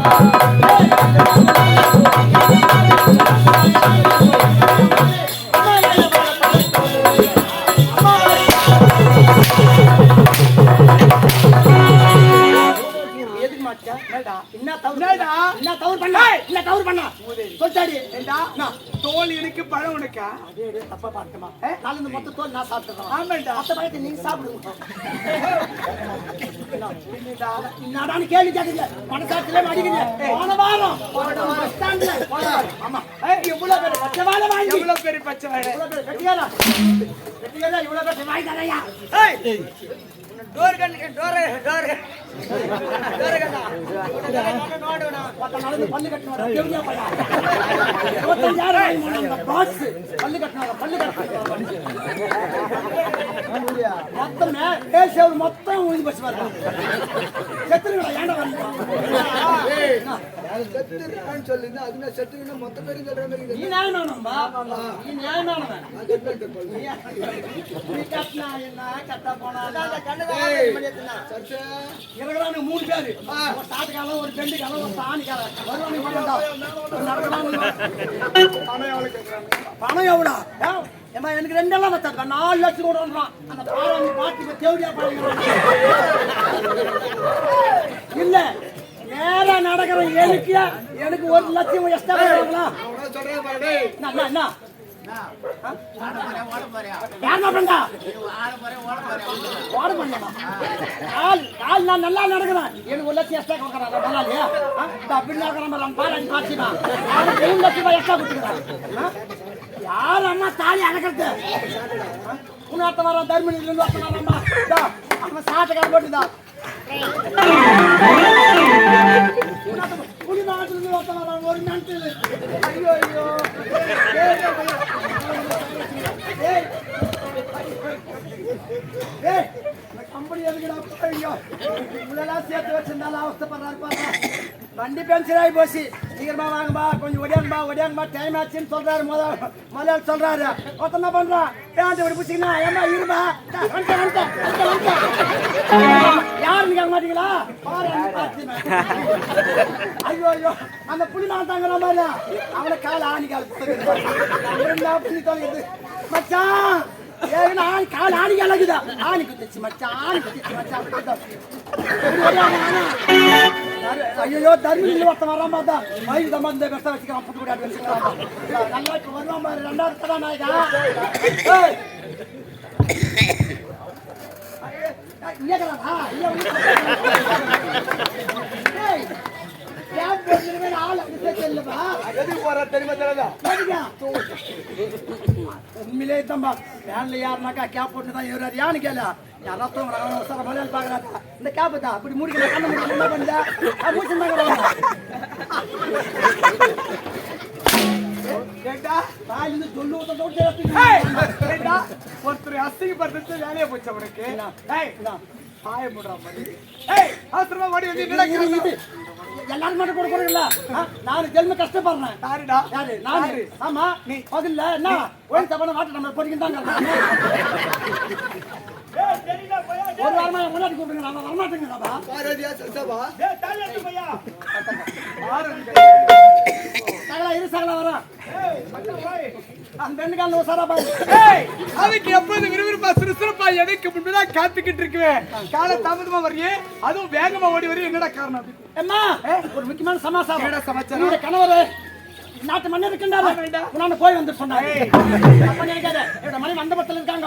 எதுக்கு மாட்டா என்னடா? என்ன தவறு என்னடா? என்ன தவறு பண்ணா? என்ன தவறு பண்ணா? சொல்லிட்டாடி ஏண்டா? தோல் எனக்கு பழம் உனக்கா? அதே அதே தப்பா நாலு மொத்த தோல் நான் சாப்பிட்டுறேன் ஆமாண்டா. மொத்த பழத்தை நீங்க சாப்பிடுங்க என்னடான்னு கேள்வி கேட்குங்க போன வாரம் பஸ் ஸ்டாண்ட்ல ஆமா. பேர் பச்சை வாழை வாங்கி? எவ்வளவு பெரிய பச்சை வாழை? பேர் இவ்வளவு பேர் வாங்கி தரையா டோர் கண்ணு டோர் டோர் பத்து நாளைக்கு பல்லு கட்டினாங்க மொத்தமே பஸ் வரலாம் செத்துருங்கடா ஏன்டா வரீங்க? செத்துருக்கான்னு சொல்லிருந்தா அதுனா செத்துருக்கா மொத்த பேரும் சொல்ற மாதிரி நீ நியாயமானவன்பா நீ நியாயமானவன். நீ கட்டினா என்ன? கட்ட போனா இருக்கிறாங்க மூணு பேரு. ஒரு சாட்டுக்காரன் ஒரு பெண்டுக்காரன் ஒரு மாட்டா பணம் எவ்வளோ ஏமா எனக்கு ரெண்டெல்லாம் வச்சாக்கா நாலு லட்சம் கூட வந்துடும் அந்த பாடம் பாட்டுக்கு தேவடியா பாருங்க இல்ல. நேரா நடக்கிற எனக்கு எனக்கு ஒரு லட்சம் எக்ஸ்ட்ரா என்ன என்ன நல்லா நடக்கிறேன். எனக்கு ஒரு லட்சம் எக்ஸ்ட்ரா கொடுக்குறேன் நல்லா இல்லையா நடக்கிறேன் பாரு, பாரு மூணு லட்சம் ரூபாய் எக்ஸ்ட்ரா யார் அம்மா தாலி அடக்கிறது? எல்லாம் சேர்த்து வச்சிருந்தாலும் அவஸ்தப்படுறாரு பாருங்க. வண்டி பென்சர் ஆகி போச்சு. சீக்கிரமா வாங்கப்பா கொஞ்சம் ஒடியாங்கப்பா ஒடியாங்கப்பா டைம் ஆச்சுன்னு சொல்றாரு முதல் முதல்ல சொல்றாரு. ஒருத்தன் என்ன பண்றான் ஏன் இப்படி பிடிச்சிங்கன்னா ஏமா இருப்பா யாருன்னு கேட்க மாட்டீங்களா? ஐயோ ஐயோ அந்த புலி நான் தாங்கிற மாதிரி அவனை கால ஆணி கால் புள்ளி தொலைக்குது மச்சான் ஏன்னா ஆணி கால் ஆணி கலக்குதா ஆணி குத்துச்சு மச்சான் ஆணி குத்துச்சு மச்சான் ஐயோ தர்மியில் ஒருத்தன் வராம பார்த்தா. மயில் தான் இந்த பெஸ்ட்டா வச்சுக்கிறான் புட்டு கூட வச்சுக்கிறான் நல்லா இப்ப வருவான் பாரு ரெண்டாவது தடா நாயகா? உண்மையிலே தம்பா வேன்ல யாருனாக்கா கேப் போட்டு தான் ஏறாரு யான்னு கேளு. யாரா தூங்குறாங்க சார் மலையாள பாக்குறாங்க இந்த கேப் தான் அப்படி முடிக்கல கண்ண முடிக்கல என்ன பண்ண மூச்சு ஏண்டா தாயிலிருந்து சொல்லு ஊத்த தோட்டு ஏய், ஏண்டா ஒருத்தர் அசிங்கப்படுறது வேலையை போச்சு அவனுக்கு. பாய போடுற மாதிரி. ஏய் அவசரமா ஓடி வந்து நடக்கிறது எல்லாரும் மட்டும் கூட கொடுக்கல நாலு ஜென்ம கஷ்டப்படுறேன். யாருடா? யாரு? நானு ஆமா நீ பதில்ல என்ன? ஒயின் தப்பான நம்ம படிக்கிட்டாங்க ஒரு வாரமா என் முன்னாடி கூப்பிடுங்க நான் வரமாட்டேங்கிறப்பா பாரதியா சசபா சகலா இரு சகலா வரேன் அந்த பெண்ணுக்கால உசாரா பாரு. ஏய், அதுக்கு எப்போது விறுவிறுப்பா சுறுசுறுப்பா எனக்கு முன்புதான் காத்துக்கிட்டு இருக்குவேன் கால தாமதமா வரையே அதுவும் வேகமா ஓடி வரையும் என்னடா காரணம்? அம்மா ஒரு முக்கியமான சமாச்சாரம் என்னடா சமாச்சாரம்? கணவர் நாட்டு மன்னர் இருக்கின்றாரு. உன்னாண்ட போய் வந்து சொன்னாரு. அப்ப நினைக்காத. என்னோட மணி மண்டபத்தில் இருக்காங்க.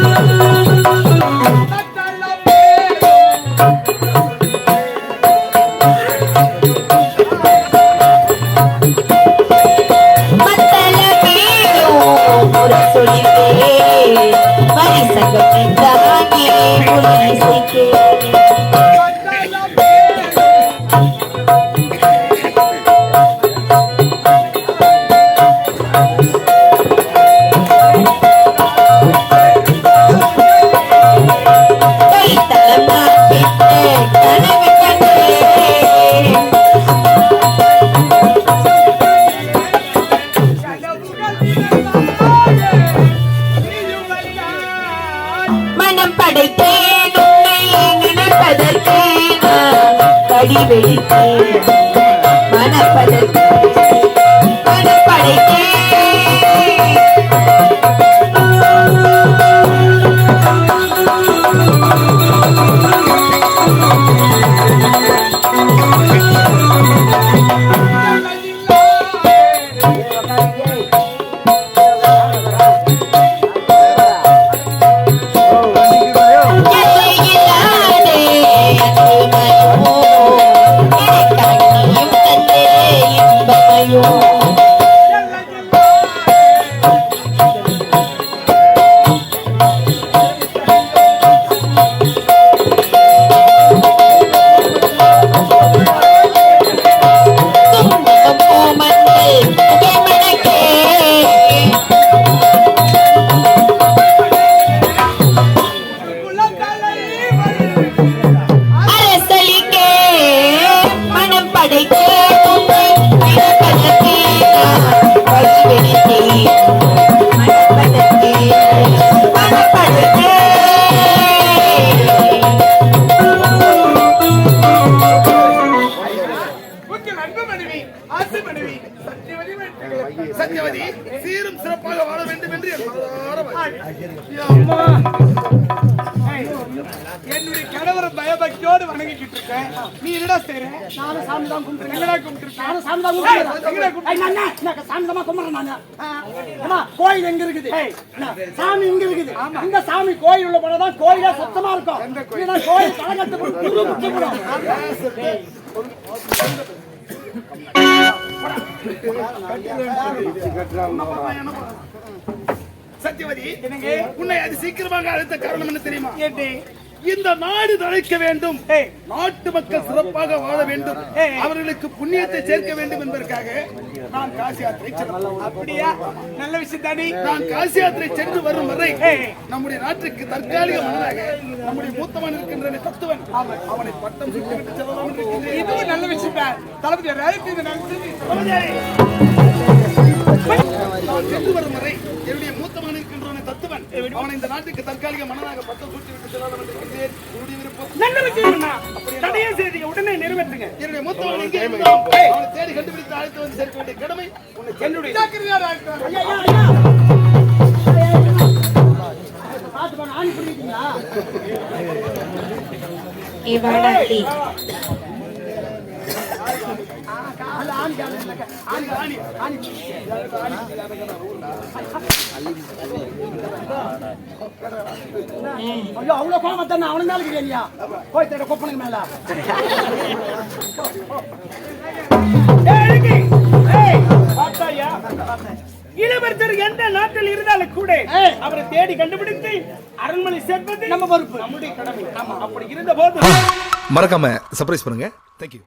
மனம் படைத்தேன். உன்னை நினைப்பதற்கு கடி வெடித்தேன் மனப்பதற்கு அன்பு மனைவி ஆசை மனைவி சத்தியவதி சீரும் சிறப்பாக வாழ வேண்டும் என்று என்னுடைய கணவரை பயபக்தியோடு வணங்கிக்கிட்டு இருக்கேன். நீ என்னடா செய்ற? நானும் சாமி தான் எங்கடா கும்பிட்டு நானும் சாமி தான் கும்பிட்டு சாமி தான் கும்பிடுறேன் நானு. அம்மா, கோயில் எங்க இருக்குது? சாமி இங்க இருக்குது? இந்த சாமி கோயில் உள்ள போனதான் கோயிலே சுத்தமா இருக்கும். கோயில்? புத்துப்படும். சத்யவதி உன்னை அது சீக்கிரமாக அழுத்த காரணம் என்ன தெரியுமா? இந்த நாடு தழைக்க வேண்டும். நாட்டு மக்கள் சிறப்பாக வாழ வேண்டும். அவர்களுக்கு புண்ணியத்தை சேர்க்க வேண்டும் என்பதற்காக நான் காசி யாத்திரை. அப்படியா நல்ல விஷயம் தானே நான் காசி யாத்திரை சென்று வரும் வரை. நம்முடைய நாட்டுக்கு தற்காலிக மன்னராக நம்முடைய மூத்தவன் இருக்கின்ற தத்துவன் அவனை பட்டம் சுட்டு விட்டு செல்லலாம். இதுவும் நல்ல விஷயம் தான் தளபதி நல்லது நான் சென்று வரும் வரை என்னுடைய மூத்தவன் தத்துவன் அவனை இந்த நாட்டுக்கு தற்காலிக மன்னராக பட்டம் சுட்டி விட்டு செல்லலாம் என்று விருப்பம். நல்ல விஷயம். தடையே உடனே நிறைவேற்றுங்க. என்னுடைய மூத்தவன் எங்கே இருந்தாலும் அவனை தேடி கண்டுபிடித்து அழைத்து வந்து சேர்க்க வேண்டிய கடமை உன்னை என்னுடைய. ஐயா, ஐயா. ஐயா, அவ்வளவு கோபம் தானே அவனு மேல இல்லையா? போய் தேட கொப்பனுக்கு மேல? இளவரசர் எந்த நாட்டில் இருந்தாலும் கூட. அவரை தேடி கண்டுபிடித்து அரண்மனை சேர்ப்பது நம்ம பொறுப்பு. நம்முடைய கடமை. ஆமா அப்படி இருந்த போது மறக்காம சர்ப்ரைஸ் பண்ணுங்க. தேங்க்யூ